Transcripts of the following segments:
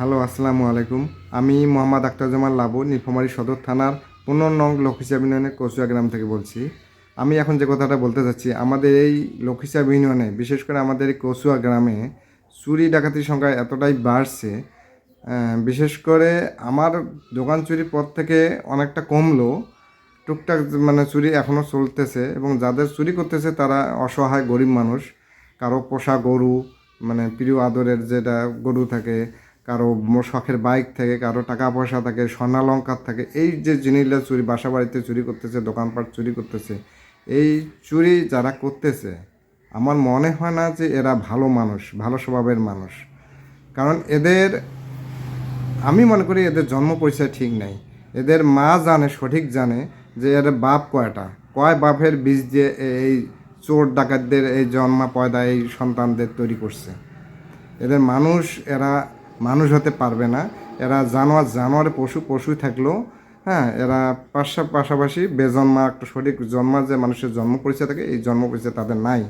Hello, আসসালামু আলাইকুম। আমি মোহাম্মদ আক্তার জামাল লাবু, নীলফামারী সদর থানার পনেরো নং লক্ষিসাব ইউনিয়নের কচুয়া গ্রাম থেকে বলছি। আমি এখন যে কথাটা বলতে চাচ্ছি আমাদের এই লক্ষিসাব ইউনিয়নে, বিশেষ করে আমাদের এই কচুয়া গ্রামে চুরি ডাকাতির সংখ্যা এতটাই বাড়ছে বিশেষ করে আমার দোকান চুরির পর থেকে অনেকটা কমলো। টুকটাক মানে চুরি এখনও চলতেছে এবং যাদের চুরি করতেছে তারা অসহায়, গরিব মানুষ। কারও পোষা গরু মানে প্রিয় আদরের যেটা গরু থাকে কারও শখের বাইক থাকে, কারও টাকা পয়সা থাকে স্বর্ণালঙ্কার থাকে, এই যে জিনিসগুলো চুরি বাসা বাড়িতে চুরি করতেছে, দোকানপাট চুরি করতেছে, এই চুরি যারা করতেছে, আমার মনে হয় না যে এরা ভালো মানুষ, ভালো স্বভাবের মানুষ। কারণ এদের, আমি মনে করি এদের জন্ম পরিচয় ঠিক নাই। এদের মা জানে, সঠিক জানে যে এর বাপ কয়টা। কয় বাপের বীজ দিয়ে এই চোর ডাকাতদের এই জন্মা পয়দা এই সন্তানদের তৈরি করছে। এদের মানুষ, এরা মানুষ হতে পারবে না। এরা জানোয়ার জানোয়ারে পশু পশু থাকলেও হ্যাঁ এরা পাশা, পাশাপাশি বেজন্মা একটা সঠিক জন্মা যে মানুষের জন্ম পরিচয় থাকে, এই জন্ম পরিচয় তাদের নাই।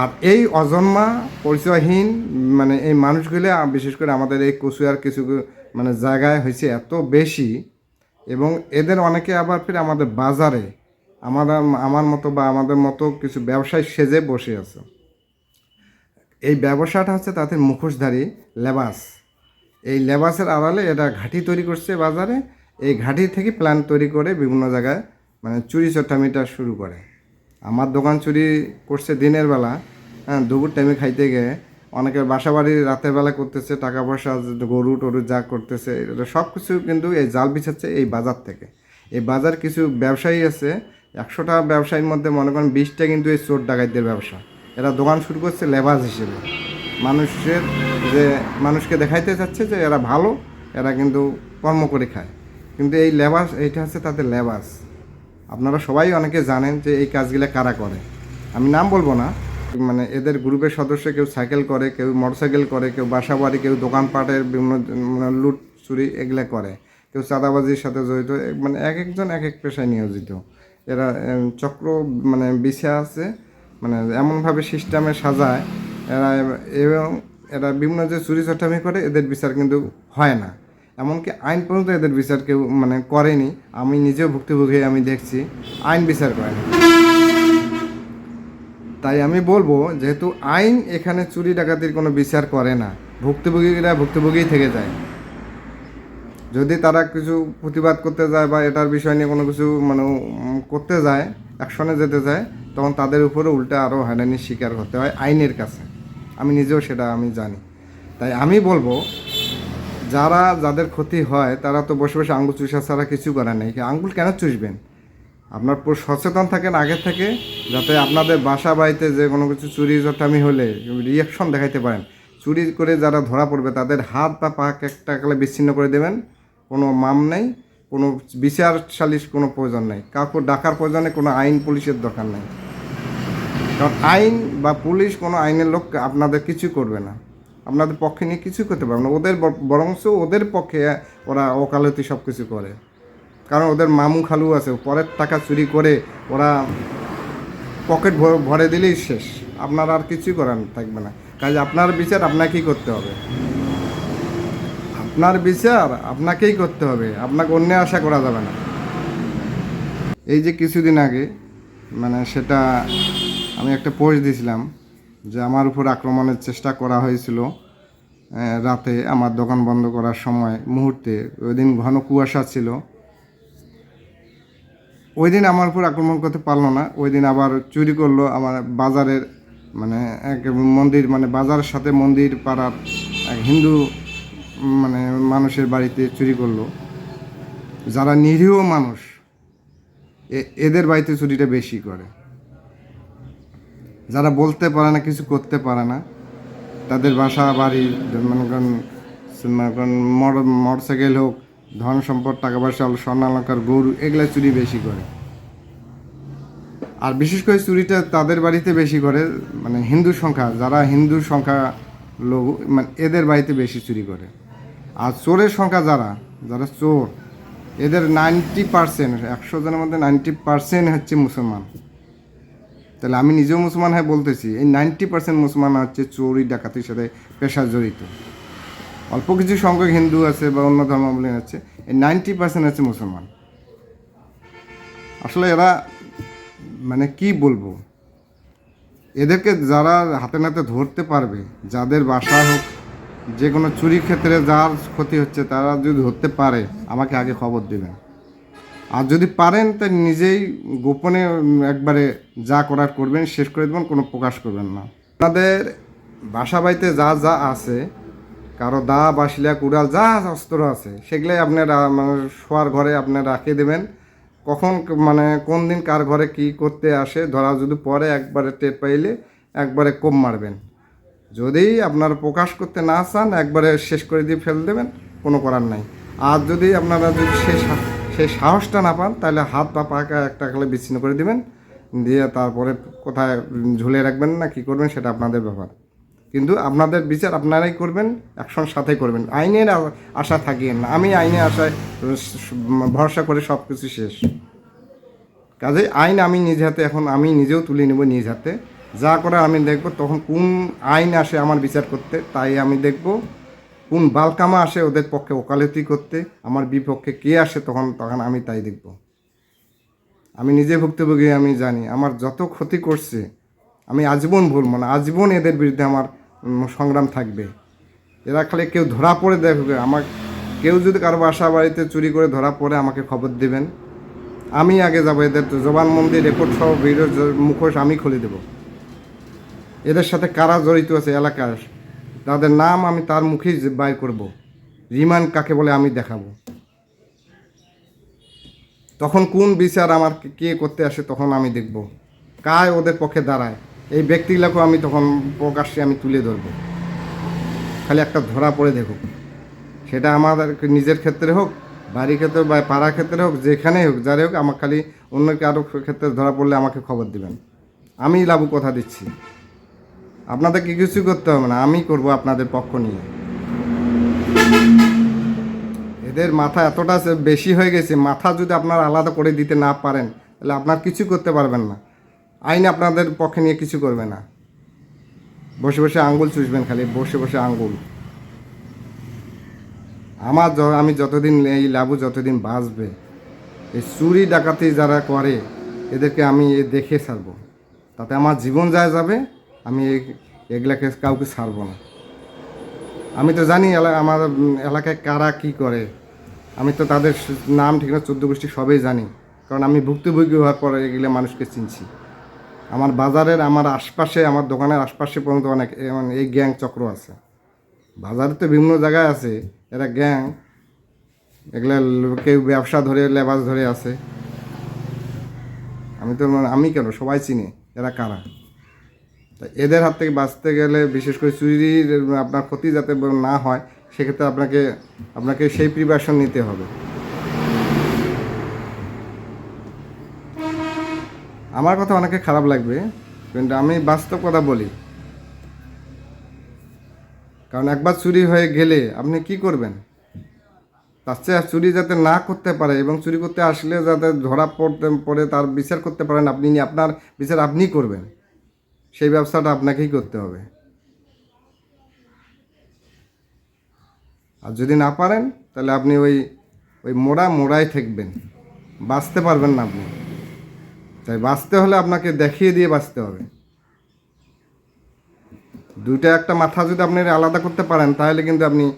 আর এই অজন্মা পরিচয়হীন মানে এই মানুষগুলো, বিশেষ করে আমাদের এই কচুয়ার কিছু মানে জায়গায় হয়েছে এত বেশি এবং এদের অনেকে আবার ফিরে আমাদের বাজারে, আমাদের, আমার মতো বা আমাদের মতো কিছু ব্যবসায় সেজে বসে আছে। এই ব্যবসাটা হচ্ছে তাদের মুখোশধারী লেবাস। এই লেবাসের আড়ালে এটা ঘাঁটি তৈরি করছে বাজারে। এই ঘাঁটি থেকে প্ল্যান তৈরি করে বিভিন্ন জায়গায় মানে চুরি চট্টামিটা শুরু করে। আমার দোকান চুরি করছে দিনের বেলা। হ্যাঁ দুপুর টাইমে খাইতে গিয়ে অনেকের বাসা বাড়ি রাতের বেলা করতেছে, টাকা পয়সা, গরু টরু যা করতেছে, এটা সব কিছু কিন্তু এই জাল বিছাচ্ছে এই বাজার থেকে। এই বাজার কিছু ব্যবসায়ী আছে, একশোটা ব্যবসায়ীর মধ্যে মনে করেন বিশটা কিন্তু এই চোর ডাকাতদের ব্যবসা। এরা দোকান শুরু করছে লেবাস হিসেবে। মানুষের যে, মানুষকে দেখাইতে চাচ্ছে যে এরা ভালো, এরা কিন্তু কর্ম করে খায়। কিন্তু এই লেবাস এইটা হচ্ছে তাদের লেবাস আপনারা সবাই অনেকে জানেন যে এই কাজগুলো কারা করে। আমি নাম বলব না। মানে এদের গ্রুপের সদস্য কেউ সাইকেল করে, কেউ মোটরসাইকেল করে, কেউ বাসা বাড়ি কেউ দোকানপাটের বিভিন্ন মানে লুট, চুরি এগুলো করে। কেউ চাঁদাবাজির সাথে জড়িত মানে এক একজন এক এক পেশায় নিয়োজিত। এরা চক্র মানে বিছে আছে। মানে এমনভাবে সিস্টেমে সাজায়, এরা এবং এরা বিভিন্ন যে চুরি চট্টামি করে, এদের বিচার কিন্তু হয় না। এমনকি আইন পর্যন্ত এদের বিচার কেউ মানে করেনি। আমি নিজেও ভুক্তভোগী আমি দেখছি, আইন বিচার করেনি তাই আমি বলব, যেহেতু আইন এখানে চুরি ডাকাতির কোনো বিচার করে না, ভুক্তভোগীরা ভুক্তভোগীই থেকে যায়। যদি তারা কিছু প্রতিবাদ করতে যায় বা এটার বিষয় নিয়ে কোনো কিছু মানে করতে যায়, অ্যাকশনে যেতে যায় তখন তাদের উপরে উল্টা আরও হয়রানির শিকার হতে হয় আইনের কাছে। আমি নিজেও সেটা আমি জানি। তাই আমি বলব, যারা যাদের ক্ষতি হয়, তারা তো বসে বসে আঙ্গুল চুষা ছাড়া কিছু করার নেই। আঙ্গুল কেন চুষবেন? আপনার পুরো সচেতন থাকেন আগে থেকে, যাতে আপনাদের বাসা বাড়িতে যে কোনো কিছু চুরি, জটামি হলে রিয়াকশন দেখাইতে পারেন। চুরি করে যারা ধরা পড়বে, তাদের হাত বা পা একটা বিচ্ছিন্ন করে দেবেন। কোনো মাম নেই, কোনো বিচার সালিশ কোনো প্রয়োজন নেই। কাউকে ডাকার প্রয়োজনে কোনো আইন পুলিশের দরকার নেই। কারণ আইন বা পুলিশ কোনো আইনের লোক আপনাদের কিছু করবে না। আপনাদের পক্ষে নিয়ে কিছু করতে পারবে না। ওদের ব- বরঞ্চ ওদের পক্ষে ওরা ওকালতি সব কিছু করে। কারণ ওদের মামু খালু আছে পরের টাকা চুরি করে ওরা পকেট ভরে দিলেই শেষ। আপনার আর কিছুই করার থাকবে না। কাজে আপনার বিচার আপনাকেই করতে হবে। আপনার বিচার আপনাকেই করতে হবে। আপনাকে অন্য আশা করা যাবে না। এই যে কিছুদিন আগে মানে সেটা আমি একটা পোস্ট দিয়েছিলাম যে আমার উপর আক্রমণের চেষ্টা করা হয়েছিল রাতে আমার দোকান বন্ধ করার সময়, মুহূর্তে ওই দিন ঘন কুয়াশা ছিল। ওই দিন আমার উপর আক্রমণ করতে পারল না ওই দিন আবার চুরি করল আমার বাজারের মানে এক মন্দির মানে বাজারের সাথে মন্দির পাড়ার এক হিন্দু মানে মানুষের বাড়িতে চুরি করল। যারা নিরীহ মানুষ এদের বাড়িতে চুরিটা বেশি করে। যারা বলতে পারে না, কিছু করতে পারে না, তাদের বাসা, বাড়ি, মনে করেন মনে করেন মোটর সাইকেল হোক, ধন সম্পদ, টাকা পয়সা, স্বর্ণালঙ্কার, গরু, এগুলা চুরি বেশি করে। আর বিশেষ করে চুরিটা তাদের বাড়িতে বেশি করে মানে হিন্দু সংখ্যা, যারা হিন্দু সংখ্যা লোক মানে এদের বাড়িতে বেশি চুরি করে। আর চোরের সংখ্যা যারা যারা চোর, এদের নাইনটি পার্সেন্ট একশো জনের মধ্যে নাইনটি পার্সেন্ট হচ্ছে মুসলমান। তাহলে আমি নিজেও মুসলমান হয়ে বলতেছি, এই নাইনটি পার্সেন্ট মুসলমান হচ্ছে চুরি ডাকাতির সাথে পেশা জড়িত। অল্প কিছু সংখ্যক হিন্দু আছে বা অন্য ধর্মাবলম্বী আছে, এই নাইনটি পার্সেন্ট আছে মুসলমান। আসলে এরা মানে কি বলব? এদেরকে যারা হাতে নাতে ধরতে পারবে, যাদের বাসা হোক যে কোনো চুরির ক্ষেত্রে যার ক্ষতি হচ্ছে, তারা যদি ধরতে পারে, আমাকে আগে খবর দেবেন। আর যদি পারেন তা নিজেই গোপনে একবারে যা করার করবেন, শেষ করে দেবেন, কোনো প্রকাশ করবেন না। আপনাদের বাসা বাড়িতে যা যা আছে, কারও দা বাসিলা কুড়াল, যা অস্ত্র আছে, সেগুলাই আপনারা মানে শোয়ার ঘরে আপনারা রাখে দেবেন। কখন মানে কোন দিন কার ঘরে কি করতে আসে, ধরা যদি পরে একবারে টের পাইলে একবারে কম মারবেন। যদি আপনারা প্রকাশ করতে না চান, একবারে শেষ করে দিয়ে ফেল দেবেন, কোনো করার নাই। আর যদি আপনারা যদি শেষ সেই সাহসটা না পান, তাহলে হাত বা পাকা একটা খালে বিচ্ছিন্ন করে দিবেন, দিয়ে তারপরে কোথায় ঝুলে রাখবেন না, কি করবেন সেটা আপনাদের ব্যাপার। কিন্তু আপনাদের বিচার আপনারাই করবেন অ্যাকশন সাথে করবেন। আইনের আশা থাকিয়ে না। আমি আইনের আশায় ভরসা করে সব কিছু শেষ। কাজে আইন আমি নিজ হাতে, এখন আমি নিজেও তুলে নেব নিজ হাতে। যা করে আমি দেখব, তখন কোন আইন আসে আমার বিচার করতে, তাই আমি দেখব। কোন বালকামা আসে ওদের পক্ষে ওকালতি করতে, আমার বিপক্ষে কে আসে তখন তখন আমি তাই দেখব। আমি নিজে ভুক্তভোগী, আমি জানি, আমার যত ক্ষতি করছে, আমি আজীবন ভুলব না, আজীবন এদের বিরুদ্ধে আমার সংগ্রাম থাকবে। এরা খালি কেউ ধরা পড়ে দেখবে, আমার কেউ যদি কারও বাসা বাড়িতে চুরি করে ধরা পড়ে, আমাকে খবর দেবেন। আমি আগে যাব, এদের জবানবন্দি রেকর্ড সহ ভিডিও মুখোশ আমি খুলে দেব। এদের সাথে কারা জড়িত আছে, এলাকার তাদের নাম আমি তার মুখেই বাইর করব। রিমান্ড কাকে বলে আমি দেখাবো। তখন কোন বিচার আমার কে- কে করতে আসে তখন আমি দেখব। কায় ওদের পক্ষে দাঁড়ায়। এই ব্যক্তিগুলোকেও আমি তখন প্রকাশ্যে আমি তুলে ধরবো। খালি একটা ধরা পড়ে দেখুক। সেটা আমাদের নিজের ক্ষেত্রে হোক, বাড়ির ক্ষেত্রে বা পাড়ার ক্ষেত্রে হোক, যেখানেই হোক, যারে হোক আমার খালি অন্য কারও ক্ষেত্রে ধরা পড়লে আমাকে খবর দিবেন। আমি লাভু কথা দিচ্ছি। আপনাদের কি কিছু করতে হবে না, আমি করব আপনাদের পক্ষ নিয়ে। এদের মাথা এতটা বেশি হয়ে গেছে, মাথা যদি আপনারা আলাদা করে দিতে না পারেন, তাহলে আপনার কিছু করতে পারবেন না। আইন আপনাদের পক্ষে নিয়ে কিছু করবে না। বসে বসে আঙ্গুল চুষবেন খালি, বসে বসে আঙ্গুল। আমার আমি যতদিন এই লাভু যতদিন বাঁচবে, এই চুরি ডাকাতি যারা করে, এদেরকে আমি দেখে ছাড়বো। তাতে আমার জীবন যায় যাবে আমি এই- এগুলাকে কাউকে ছাড়বো না। আমি তো জানি আমার এলাকায় কারা কি করে। আমি তো তাদের নাম ঠিক না চোদ্দ গোষ্ঠী সবই জানি। কারণ আমি ভুক্তভোগী হওয়ার পরে এগুলো মানুষকে চিনছি। আমার বাজারের, আমার আশপাশে, আমার দোকানের আশপাশে পর্যন্ত অনেক মানে এই গ্যাং চক্র আছে। বাজারে তো বিভিন্ন জায়গায় আছে। এরা গ্যাং। এগুলা কেউ ব্যবসা ধরে, লেবাস ধরে আছে। আমি তো আমি কেন? সবাই চিনি। এরা কারা? এদের হাত থেকে বাঁচতে গেলে, বিশেষ করে চুরির আপনার ক্ষতি যাতে না হয়, সেক্ষেত্রে আপনাকে আপনাকে সেই প্রিপারেশন নিতে হবে। আমার কথা অনেকে খারাপ লাগবে, কিন্তু আমি বাস্তব কথা বলি। কারণ একবার চুরি হয়ে গেলে আপনি কি করবেন? তার চেয়ে চুরি যাতে না করতে পারে এবং চুরি করতে আসলে যাতে ধরা পড়তে, পড়ে তার বিচার করতে পারেন আপনি আপনার বিচার আপনিই করবেন। সেই ব্যবসাটা আপনাকেই করতে হবে। আর যদি না পারেন, তাহলে আপনি ওই ওই মোড়া মোড়াই থাকবেন বাঁচতে পারবেন না আপনি। তাই বাঁচতে হলে আপনাকে দেখিয়ে দিয়ে বাঁচতে হবে। দুইটা একটা মাথা যদি আপনি আলাদা করতে পারেন, তাহলে কিন্তু আপনি,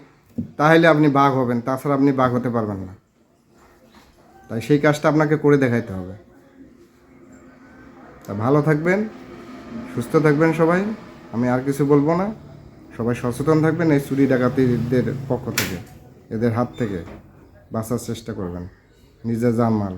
তাহলে আপনি বাঘ হবেন। তাছাড়া আপনি বাঘ হতে পারবেন না। তাই সেই কাজটা আপনাকে করে দেখাইতে হবে। তা ভালো থাকবেন। সুস্থ থাকবেন সবাই। আমি আর কিছু বলব না। সবাই সচেতন থাকবেন এই চুরি ডাকাতিদের পক্ষ থেকে, এদের হাত থেকে। বাঁচার চেষ্টা করবেন। নিজের জানমাল